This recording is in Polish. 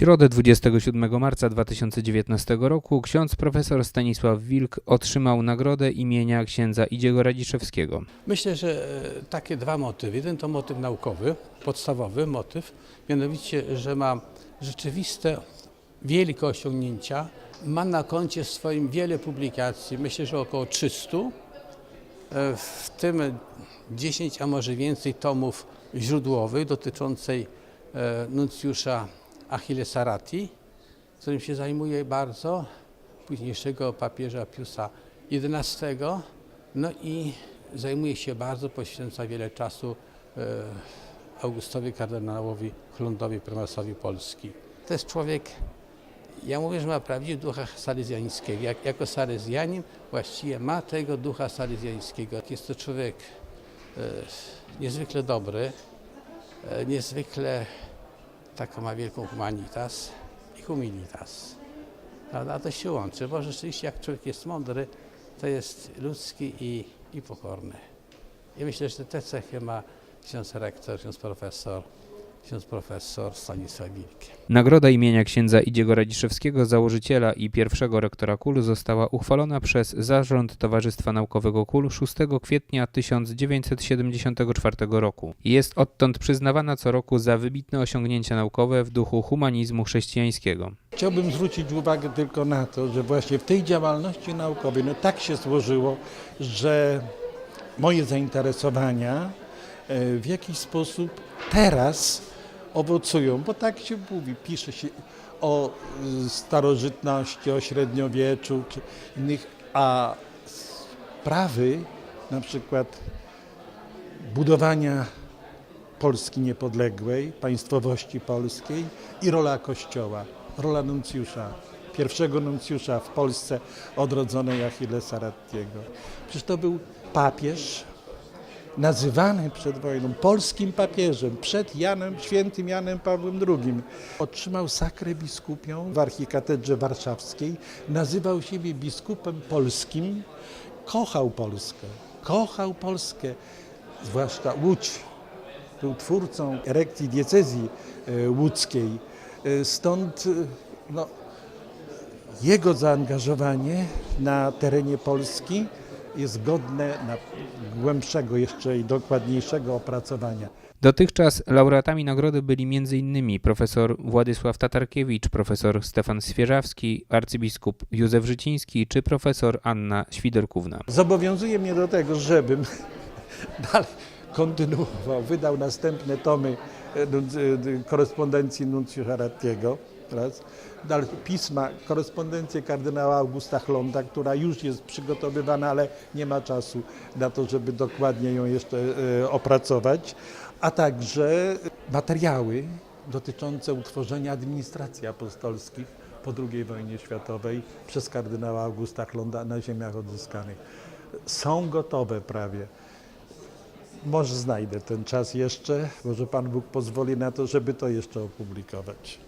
środę 27 marca 2019 roku ksiądz profesor Stanisław Wilk otrzymał nagrodę imienia księdza Idziego Radziszewskiego. Myślę, że e, takie dwa motywy. Jeden to motyw naukowy, podstawowy motyw, mianowicie, że ma rzeczywiste wielkie osiągnięcia. Ma na koncie swoim wiele publikacji, myślę, że około 300, e, w tym 10, a może więcej tomów źródłowych dotyczącej e, nuncjusza Achille Sarati, którym się zajmuje bardzo, późniejszego papieża Piusa XI, no i zajmuje się bardzo, poświęca wiele czasu e, Augustowi kardynałowi Chlądowi prymasowi Polski. To jest człowiek, ja mówię, że ma prawdziwy ducha salezjańskiego. Jak, jako salezjanin właściwie ma tego ducha salezjańskiego. Jest to człowiek e, niezwykle dobry, e, niezwykle taką ma wielką humanitas i humilitas. Prawda? A to się łączy, bo rzeczywiście jak człowiek jest mądry, to jest ludzki i, i pokorny. I myślę, że te cechy ma ksiądz rektor, ksiądz profesor, ksiądz profesor Stanisław Wilk. Nagroda imienia księdza Idziego Radziszewskiego, założyciela i pierwszego rektora KUL została uchwalona przez Zarząd Towarzystwa Naukowego KUL 6 kwietnia 1974 roku. Jest odtąd przyznawana co roku za wybitne osiągnięcia naukowe w duchu humanizmu chrześcijańskiego. Chciałbym zwrócić uwagę tylko na to, że właśnie w tej działalności naukowej no tak się złożyło, że moje zainteresowania w jakiś sposób teraz owocują, bo tak się mówi, pisze się o y, starożytności, o średniowieczu czy innych, a sprawy na przykład budowania Polski niepodległej, państwowości polskiej i rola Kościoła, rola nuncjusza, pierwszego nuncjusza w Polsce odrodzonej Achillesa Rattiego. Przecież to był papież nazywany przed wojną polskim papieżem, przed Janem, świętym Janem Pawłem II. Otrzymał sakrę biskupią w archikatedrze warszawskiej, nazywał siebie biskupem polskim, kochał Polskę, kochał Polskę, zwłaszcza Łódź był twórcą erekcji diecezji e, łódzkiej. E, Stąd e, no, jego zaangażowanie na terenie Polski jest godne na głębszego jeszcze i dokładniejszego opracowania. Dotychczas laureatami nagrody byli m.in. profesor Władysław Tatarkiewicz, profesor Stefan Swierzawski, arcybiskup Józef Życiński czy profesor Anna Świderkówna. Zobowiązuje mnie do tego, żebym dalej kontynuował, wydał następne tomy e, e, korespondencji nuncjusza Rattiego, raz, pisma, korespondencję kardynała Augusta Chlonda, która już jest przygotowywana, ale nie ma czasu na to, żeby dokładnie ją jeszcze e, opracować, a także materiały dotyczące utworzenia administracji apostolskich po II wojnie światowej przez kardynała Augusta Chlonda na ziemiach odzyskanych. Są gotowe prawie. Może znajdę ten czas jeszcze, może Pan Bóg pozwoli na to, żeby to jeszcze opublikować.